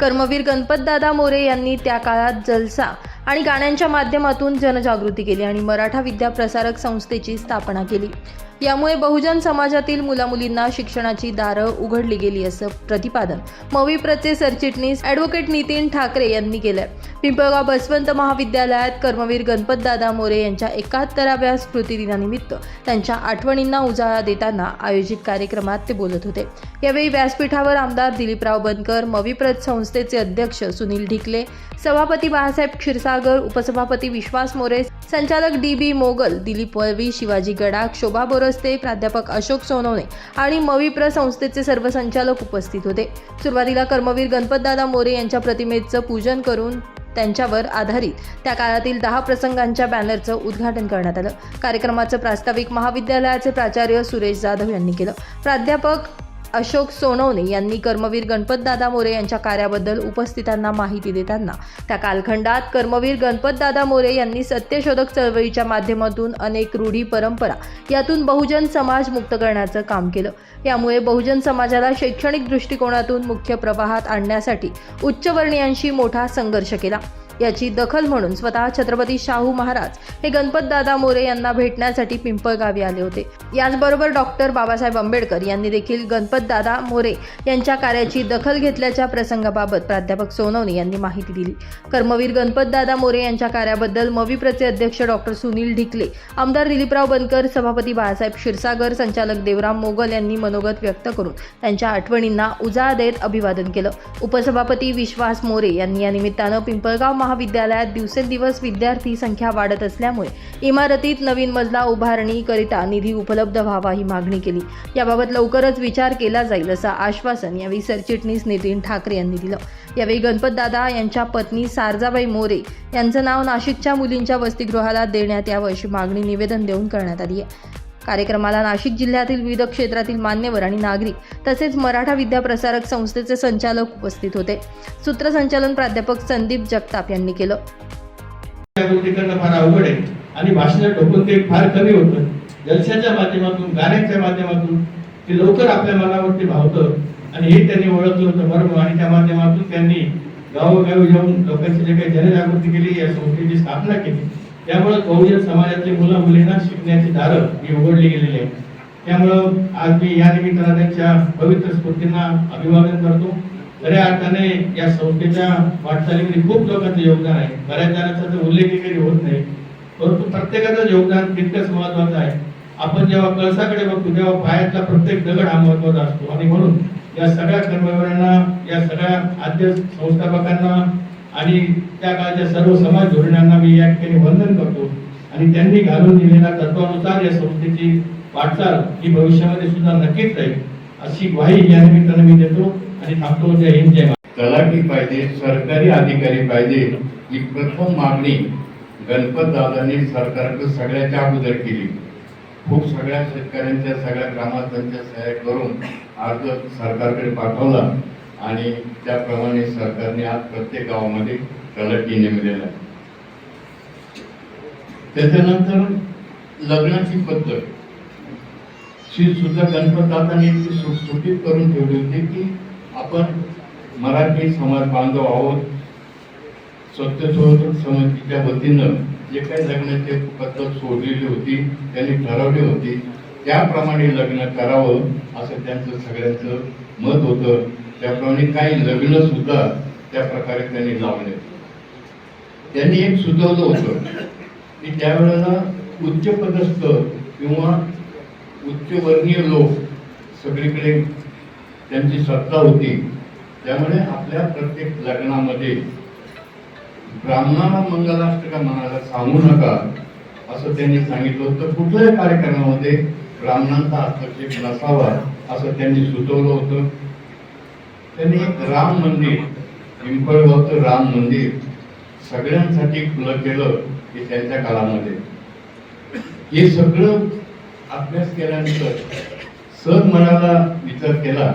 कर्मवीर गणपतदादा मोरे यांनी त्या काळात जलसा आणि गाण्यांच्या माध्यमातून जनजागृती केली आणि मराठा विद्या प्रसारक संस्थेची स्थापना केली. यामुळे बहुजन समाजातील मुलामुलींना शिक्षणाची दारं उघडली गेली असं प्रतिपादन मविप्रचे सरचिटणीस ॲडव्होकेट नितीन ठाकरे यांनी केलंय. पिंपळगाव बसवंत महाविद्यालयात कर्मवीर गणपतदादा मोरे यांच्या एकाहत्तराव्या स्मृतिदिनानिमित्त त्यांच्या आठवणींना उजाळा देताना आयोजित कार्यक्रमात ते बोलत होते. यावेळी व्यासपीठावर आमदार दिलीपराव बनकर मविप्रत संस्थेचे अध्यक्ष सुनील ढिकले सभापती बाळासाहेब क्षीरसागर उपसभापती विश्वास मोरे संचालक डी बी मोगल दिलीप वळवी शिवाजी गडाख शोभा बोरस्ते प्राध्यापक अशोक सोनवणे आणि मविप्र संस्थेचे सर्व संचालक उपस्थित होते. सुरुवातीला कर्मवीर गणपतदादा मोरे यांच्या प्रतिमेचं पूजन करून त्यांच्यावर आधारित त्या काळातील दहा प्रसंगांच्या बॅनरचं उद्घाटन करण्यात आलं. कार्यक्रमाचं प्रास्ताविक महाविद्यालयाचे प्राचार्य सुरेश जाधव यांनी केलं. प्राध्यापक अशोक सोनवणे यांनी कर्मवीर गणपतदादा मोरे यांच्या कार्याबद्दल उपस्थितांना माहिती देताना त्या कालखंडात कर्मवीर गणपतदादा मोरे यांनी सत्यशोधक चळवळीच्या माध्यमातून अनेक रूढी परंपरा यातून बहुजन समाज मुक्त करण्याचं काम केलं. यामुळे बहुजन समाजाला शैक्षणिक दृष्टिकोनातून मुख्य प्रवाहात आणण्यासाठी उच्चवर्णीयांशी मोठा संघर्ष केला. याची दखल म्हणून स्वतः छत्रपती शाहू महाराज हे गणपतदादा मोरे यांना भेटण्यासाठी पिंपळगावी आले होते. याचबरोबर डॉक्टर बाबासाहेब आंबेडकर यांनी देखील गणपतदादा मोरे यांच्या कार्याची दखल घेतल्याच्या प्रसंगाबाबत प्राध्यापक सोनवणे यांनी माहिती दिली. कर्मवीर गणपतदादा मोरे यांच्या कार्याबद्दल मविप्रचे अध्यक्ष डॉक्टर सुनील ढिकले आमदार दिलीपराव बनकर सभापती बाळासाहेब क्षीरसागर संचालक देवराम मोगल यांनी मनोगत व्यक्त करून त्यांच्या आठवणींना उजाळा देत अभिवादन केलं. उपसभापती विश्वास मोरे यांनी या निमित्तानं पिंपळगाव महाविद्यालयात दिवसेंदिवस विद्यार्थी संख्या वाढत असल्यामुळे इमारतीत नवीन मजला उभारणीकरिता निधी उपलब्ध व्हावा ही मागणी केली. याबाबत लवकरच विचार केला जाईल असं आश्वासन यावेळी सरचिटणीस नितीन ठाकरे यांनी दिलं. यावेळी गणपतदादा यांच्या पत्नी सारजाबाई मोरे यांचं नाव नाशिकच्या मुलींच्या वसतिगृहाला देण्यात यावं अशी मागणी निवेदन देऊन करण्यात आली आहे. कार्यक्रमाला नाशिक जिल्ह्यातील विविध क्षेत्रातील मान्यवर आणि नागरिक तसेच मराठा विद्या प्रसारक संस्थेचे संचालक उपस्थित होते. सूत्रसंचालन प्राध्यापक संदीप जगताप यांनी केलं. फार अवघड आहे आणि भाषणात टोकून ते फार कमी होतं. जलशाच्या माध्यमातून गाण्याच्या माध्यमातून ते लवकर आपल्या मनावरती भावतं आणि हे त्यांनी ओळखलं होतं. बरोबर आणि त्या माध्यमातून त्यांनी गावोगावी जाऊन लोकांची जे काही जनजागृती केली या संस्थेची स्थापना केली. त्यामुळे बहुजन समाजातले मुलं मुलींना शिकण्याची दारं ही उघडली गेलेली आहे त्यामुळं आज मी या निमित्तानं त्यांच्या पवित्र स्फूर्तींना अभिवादन करतो. खऱ्या अर्थाने या संस्थेच्या वाटचालीमध्ये खूप लोकांचं योगदान आहे. बऱ्याच जणांचा तर उल्लेखही कधी होत नाही. परंतु प्रत्येकाचं योगदान तितकंच महत्वाचं आहे. आपण जेव्हा कळसाकडे बघतो तेव्हा पायातला प्रत्येक दगड हा महत्त्वाचा असतो. आणि म्हणून या सगळ्या कर्मवीरांना या सगळ्या आद्य संस्थापकांना आणि त्या काळच्या सर्व समाज धोरणांना मी या ठिकाणी वंदन करतो. आणि त्यांनी घालून दिलेल्या तत्वानुसार या संस्थेची वाटचाल ही भविष्यामध्ये सुद्धा नक्कीच राहील अशी ग्वाही या निमित्तानं मी देतो आणि थांबतो. जय हिंद जय तलाठी पाहिजे सरकारी अधिकारी पाहिजे ही प्रथम मागणी गणपत दादांनी सरकारकडे सगळ्याच्या अगोदर केली. खूप सगळ्या शेतकऱ्यांच्या सगळ्या ग्रामस्थांच्या सहाय्य करून अर्ज सरकारकडे पाठवला आणि त्याप्रमाणे सरकारने आज प्रत्येक गावामध्ये तलाठी नेमलेला आहे त्याच्यानंतर लग्नाची पद्धत. शी सुद्धा गणपतदादांनी ती सुटसुटीत करून ठेवली होती की आपण मराठी समाज बांधव आहोत स्वतंत्र समितीच्या वतीनं जे काही लग्नाचे पद्धत सोडलेली होती त्यांनी ठरवली होती त्याप्रमाणे लग्न करावं असं त्यांचं सगळ्यांचं मत होतं. त्याप्रमाणे काही लग्न सुद्धा त्या प्रकारे त्यांनी लावले. त्यांनी एक सुचवलं होतं की त्यावेळेला उच्चपदस्थ किंवा उच्चवर्णीय लोक सगळीकडे त्यांची सत्ता होती. त्यामुळे आपल्या प्रत्येक लग्नामध्ये ब्राह्मणाला मंगलाष्टका म्हणायला सांगू नका असं त्यांनी सांगितलं होतं. कुठल्याही कार्यक्रमामध्ये ब्राह्मणांचा हस्तक्षेप नसावा असं त्यांनी सुचवलं होतं. त्यांनी एक राम मंदिर पिंपळगावचं राम मंदिर सगळ्यांसाठी खुलं केलं की त्यांच्या काळामध्ये. हे सगळं अभ्यास केल्यानंतर सर मनाला विचार केला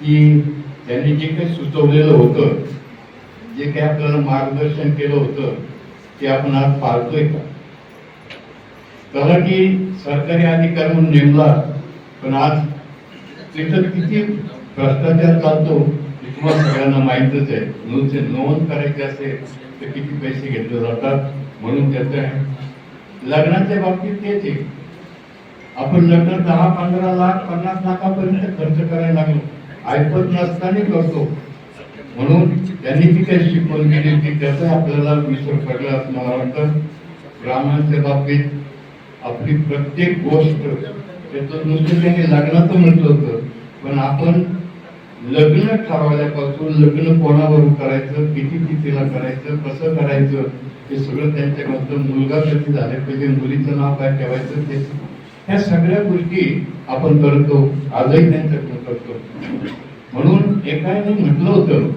की त्यांनी जे काही सुचवलेलं होतं जे काही आपल्याला मार्गदर्शन केलं होतं ते आपण आज पाळतोय का? तलाठी सरकारी अधिकारी म्हणून नेमला पण आज तिथं किती भ्रष्टाचार चालतो तुम्हाला सगळ्यांना माहीतच आहे. नोंद नोंद करायचे असेल तर किती पैसे घेतले जातात म्हणून त्याचं आहे. लग्नाच्या बाबतीत तेच आहे. आपण लग्न दहा पंधरा लाख पन्नास लाखापर्यंत खर्च करायला लागलो. ऐकत नसताना करतो. म्हणून त्यांनी जी काही शिकवण केली होती त्याचा आपल्याला विसर पडला असं मला वाटतं. ब्राह्मणांच्या बाबतीत आपली प्रत्येक गोष्ट त्याचं नुसतं त्यांनी लग्नाचं म्हटलं होतं. पण आपण लग्न ठरवल्यापासून लग्न कोणाबरोबर करायचं किती कितीला करायचं कसं करायचं हे सगळं त्यांच्याकडं मुलगा कधी झाले पाहिजे मुलीचं नाव काय ठेवायचं ते ह्या सगळ्या गोष्टी आपण करतो आजही त्यांच्याकडून करतो. म्हणून एकाने म्हटलं होतं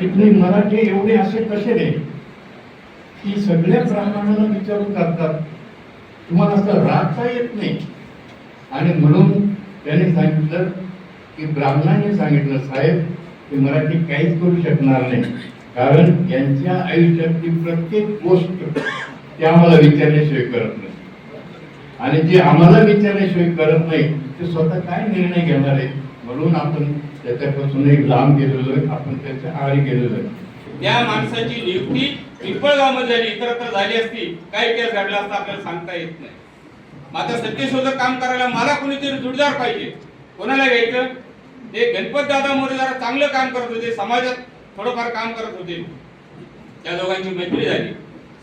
की तुम्ही मराठी एवढे असे कसे रे की सगळ्या ब्राह्मणांना विचारून करतात. तुम्हाला असं राहता येत नाही. आणि म्हणून त्याने सांगितलं की ब्राह्मणांनी सांगितलं साहेब ते मराठी काहीच करू शकणार नाही. कारण यांच्या आयुष्यातली प्रत्येक गोष्ट ते आम्हाला विचारल्याशिवाय करत नाही. आणि जे आम्हाला विचारल्याशिवाय करत नाही ते स्वतः काय निर्णय घेणार आहे? म्हणून आपण त्याच्यापासून एक लांब गेलेलो आहे. आपण त्याच्या आळी गेलेलो आहे. त्या माणसाची नियुक्ती पिंपळगावमध्ये झाली इतरत्र झाली असती काय इतिहास घडला असता आपल्याला सांगता येत नाही. मात्र सत्यशोधक काम करायला मला कोणीतरी जुडदार पाहिजे. कोणाला घ्यायचं? ते गणपत दादा मोरे जरा चांगलं काम करत होते समाजात थोडंफार काम करत होते. त्या दोघांची मैत्री झाली.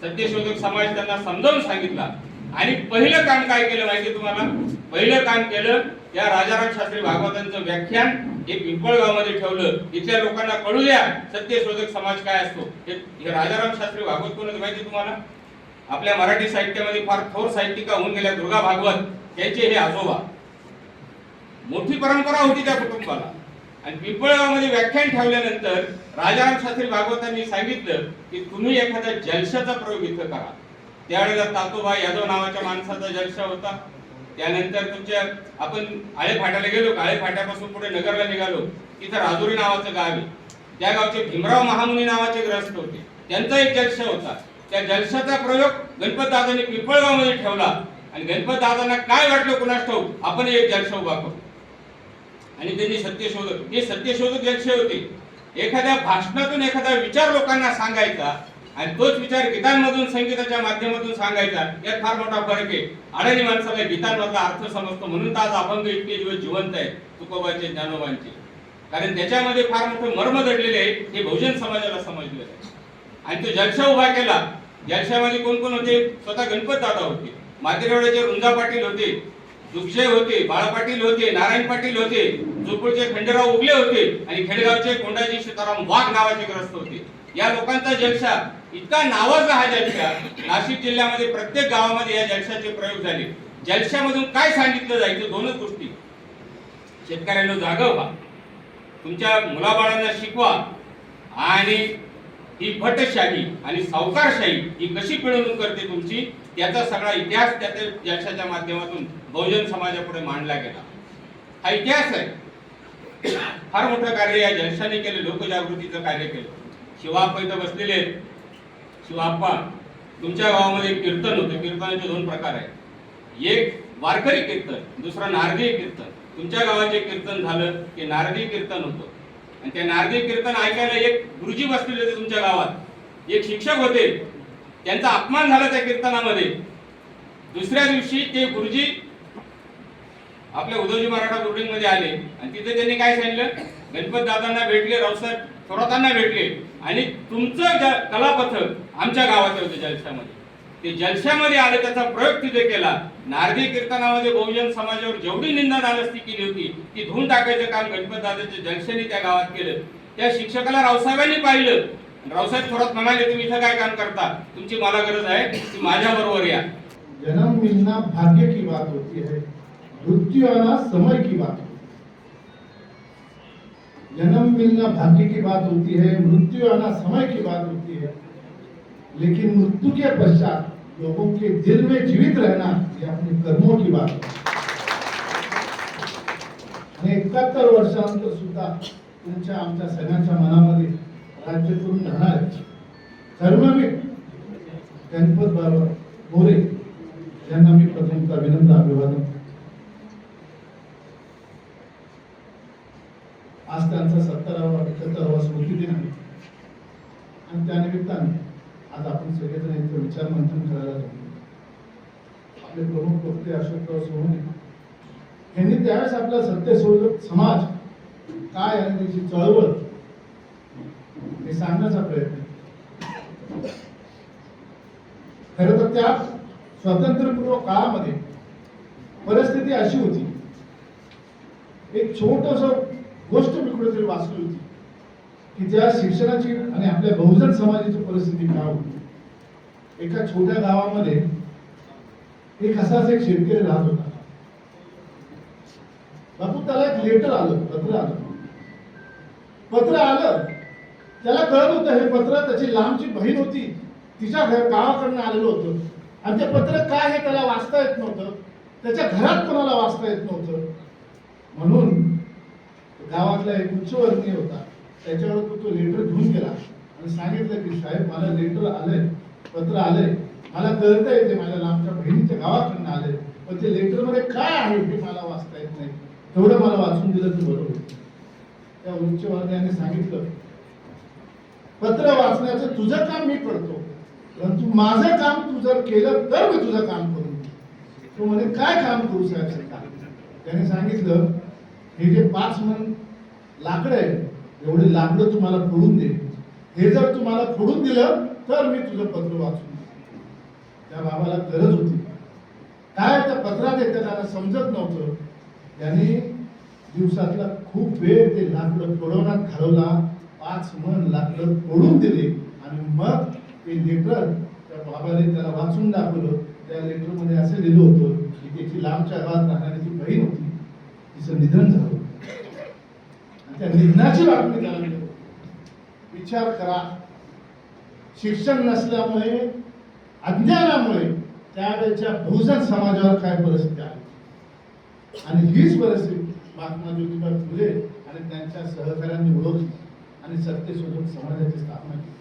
सत्यशोधक समाज त्यांना समजावून सांगितला. आणि पहिलं काम काय केलं माहिती तुम्हाला? पहिलं काम केलं या राजाराम शास्त्री भागवतांचं व्याख्यान हे पिंपळगावमध्ये ठेवलं. इथल्या लोकांना कळू द्या सत्यशोधक समाज काय असतो. हे राजाराम शास्त्री भागवत कोण माहिती तुम्हाला? आपल्या मराठी साहित्यामध्ये फार थोर साहित्यिका होऊन गेल्या दुर्गा भागवत. त्यांचे हे आजोबा. मोठी परंपरा होती त्या कुटुंबाला. आणि पिंपळगावमध्ये व्याख्यान ठेवल्यानंतर राजाराम शास्त्री भागवतांनी सांगितलं की तुम्ही एखाद्या जलशाचा प्रयोग इथं करा. त्यावेळेला तातोबा यादव नावाच्या माणसाचा जलशा होता. त्यानंतर तुमच्या आपण आळे फाट्याला गेलो आळे फाट्यापासून पुढे नगरला निघालो. तिथं राजुरी नावाचं गाव आहे. त्या गावचे भीमराव महामुनी नावाचे ग्रस्त होते. त्यांचा एक जलशा होता. त्या जलशाचा प्रयोग गणपतदादांनी पिंपळगावमध्ये ठेवला. आणि गणपतदादांना काय वाटलं कुणास ठाऊक आपण एक जलसा उभा करू. आणि त्यांनी सत्यशोधक हे सत्यशोधक लक्ष होते. एखाद्या भाषणातून एखादा विचार लोकांना सांगायचा आणि तोच विचार गीतांमधून संगीताच्या माध्यमातून सांगायचा यात फार मोठा फरक आहे. अडाणी माणसाला गीतांमधला अर्थ समजतो. म्हणून तर आज अभंग इतके दिवस जिवंत आहे तुकोबाचे ज्ञानोबांचे. कारण त्याच्यामध्ये फार मोठं मर्म दडलेले आहे हे बहुजन समाजाला समजलेलं आहे आणि तो जलशा उभा केला. जलशामध्ये कोण कोण होते? स्वतः गणपत दादा होते. मातेरवाड्याचे रुंजा पाटील होते. दुक्षय होते बाळ पाटील होते नारायण पाटील होते जोपूरचे खंडेराव उगले होते आणि खेडगावचे कोंडाजी सीताराम वाघ नावाचे ग्रस्त होते. या लोकांचा जलसा इतका नावाचा हा जलशा नाशिक जिल्ह्यामध्ये प्रत्येक गावामध्ये या जलशाचे प्रयोग झाले. जलशामधून काय सांगितलं जायचं दोनच गोष्टी. शेतकऱ्यांना जागवा तुमच्या मुलाबाळांना शिकवा आणि ही भटशाही आणि सावकारशाही ही कशी पिळवणूक करते तुमची? त्याचा सगळा इतिहास त्या त्या माध्यमातून बहुजन समाजापुढे मांडला गेला. हा इतिहास आहे. फार मोठं कार्य या जलशाने केलं लोकजागृतीचं कार्य केलं. शिवाप्पा इथं बसलेले आहेत. शिवाप्पा तुमच्या गावामध्ये कीर्तन होतं. कीर्तनाचे दोन प्रकार आहेत. एक वारकरी कीर्तन दुसरं नारदी कीर्तन. तुमच्या गावाचे कीर्तन झालं की नारदी कीर्तन होतं. आणि त्या नारदी कीर्तन ऐकायला एक गुरुजी बसलेले होते तुमच्या गावात. एक शिक्षक होते. त्यांचा अपमान झाला त्या कीर्तनामध्ये. दुसऱ्या दिवशी ते गुरुजी आपल्या उदोजी मराठा बिल्डिंगमध्ये आले. आणि तिथे त्यांनी काय सांगितलं? गणपत दादांना भेटले रावसाहेब थोरातांना भेटले. आणि तुमचं कलापथक आमच्या गावात होते जलशामध्ये. ते जलशामध्ये आले त्याचा प्रयोग तिथे केला. नारदी कीर्तनामध्ये बहुजन समाजावर जेवढी निंदा नालस्ती केली होती ती धुवून टाकायचं काम गणपत दादाच्या जलशाने त्या गावात केलं. त्या शिक्षकाला रावसाहेबांनी पाहिलं. रावसाहेब थोरात म्हणाले तुम्ही इथं काय काम करता? तुमची मला गरज आहे की माझ्या बरोबर या. जन्म मिलना भाग्य की बात होती है मृत्यु आना समय की बात होती जन्म मिलना भाग्य की बात होती है मृत्यु आना समय की बात होती है। लेकिन मृत्यु के पश्चात लोगों के दिल में जीवित रहना ये अपने कर्मों की बात है। आणि एकाहत्तर वर्षानंतर सुद्धा तुमच्या आमच्या सगळ्यांच्या मनामध्ये राज्य करून राहणार? आहे. गणपत बाबा मोरे. यांना मी प्रथमतः अभिनंदन अभिवादन. आज त्यांचा सत्तरावा एकाहत्तरावा स्मृती दिन आहे. आणि त्यानिमित्ताने आज आपण सगळेजण यांचं विचार मंथन करायला जाऊ आपले प्रमुख वक्ते अशोकराव सोहने यांनी त्यावेळेस आपला सत्य समाज काय आणि त्याची चळवळ हे सांगण्याचा प्रयत्न. खर तर त्या स्वातंत्र्यपूर्व काळामध्ये परिस्थिती अशी होती. एक छोटस गोष्ट मी कुठेतरी वाचली होती की त्या शिक्षणाची आणि आपल्या बहुजन समाजाची परिस्थिती काय होती. एका छोट्या गावामध्ये एक असाच एक शेतकरी राहत होता. बापू त्याला एक लेटर आलं पत्र आलं. पत्र आलं त्याला कळत होतं हे पत्र त्याची लांबची बहीण होती. तिच्या घर गावाकडनं आलेलं होतं. आणि ते पत्र काय हे त्याला वाचता येत नव्हतं. त्याच्या घरात कोणाला वाचता येत नव्हतं. म्हणून गावातला एक उच्चवर्गीय होता. त्याच्यावर तो तो लेटर घेऊन गेला. आणि सांगितलं की साहेब मला लेटर आलंय. पत्र आलंय. मला कळता येते माझ्या लांबच्या बहिणीच्या गावाकडनं आलंय. पण ते लेटरमध्ये काय आहे हे मला वाचता येत नाही. तेवढं मला वाचून दिलं तर बरोबर. त्या उच्चवर्गीयाने सांगितलं पत्र वाचण्याचं तुझं काम मी करतो. परंतु माझं काम तू जर केलं तर मी तुझं काम करून देईन. तो म्हणे काय काम करू साहेब? सरकार त्याने सांगितलं हे जे पाच मन लाकडं आहे एवढे लाकडं तुम्हाला फोडून दे हे जर तुम्हाला फोडून दिलं तर मी तुझं पत्र वाचून देईन. त्या बाबाला गरज होती. काय त्या पत्रात येतं त्याला समजत नव्हतं. त्याने दिवसातला खूप वेळ ते लाकडं फोडवण्यात घालवला. पाच मन लाकडं फोडून दिले. आणि मग ते लेटर त्या बाबाने त्याला वाचून दाखवलं. त्या लेटरमध्ये असं लिहिलं होतं की त्याची लांबच्या गावात राहणारी ती बहीण होती तिचं निधन झालं. त्या निधनाची बातमी त्याला विचार करा. शिक्षण नसल्यामुळे अज्ञानामुळे त्यावेळेच्या बहुजन समाजावर काय परिस्थिती आली आणि हीच परिस्थिती महात्मा ज्योतिबा फुले आणि त्यांच्या सहकार्यांनी ओळखली. आणि सत्तेसोबत समाजाची स्थापना केली.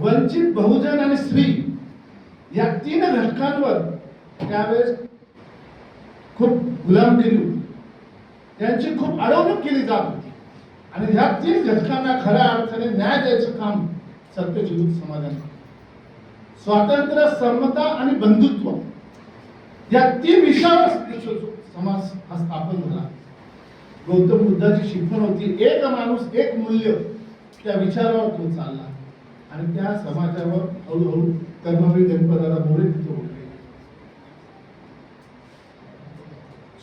वंचित बहुजन आणि स्त्री या तीन घटकांवर त्यावेळेस खूप गुलामगिरी होती. त्यांची खूप अडवणूक केली जात होती. आणि ह्या तीन घटकांना खऱ्या अर्थाने न्याय द्यायचं काम सत्यशोधक समाजाने स्वातंत्र्य समता आणि बंधुत्व या तीन विषयावर समाज हा स्थापन झाला. गौतम बुद्धाची शिकवण होती. एक माणूस एक मूल्य त्या विचारावर तो चालला. आणि त्या समाजावर हळूहळू कर्मवीर गणपताला मोरे तिथे उठले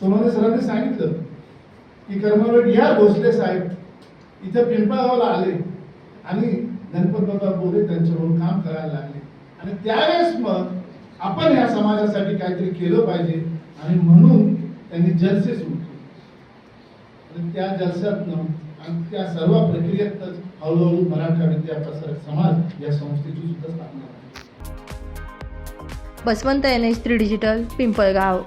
सोमाने सरांनी सांगितलं की कर्मवीर या भोसले साहेब इथं पिंपळगावला आले आणि गणपत बाबा मोरे त्यांच्याकडून काम करायला लागले. आणि त्यावेळेस मग आपण ह्या समाजासाठी काहीतरी केलं पाहिजे आणि म्हणून त्यांनी जलसे सुरू केले आणि त्या जलसातनं आणि त्या सर्व प्रक्रियेतच हळूहळू मराठा विद्या समाज या संस्थेची सुद्धा स्थापना Baswant N H three digital Pimpalgaon.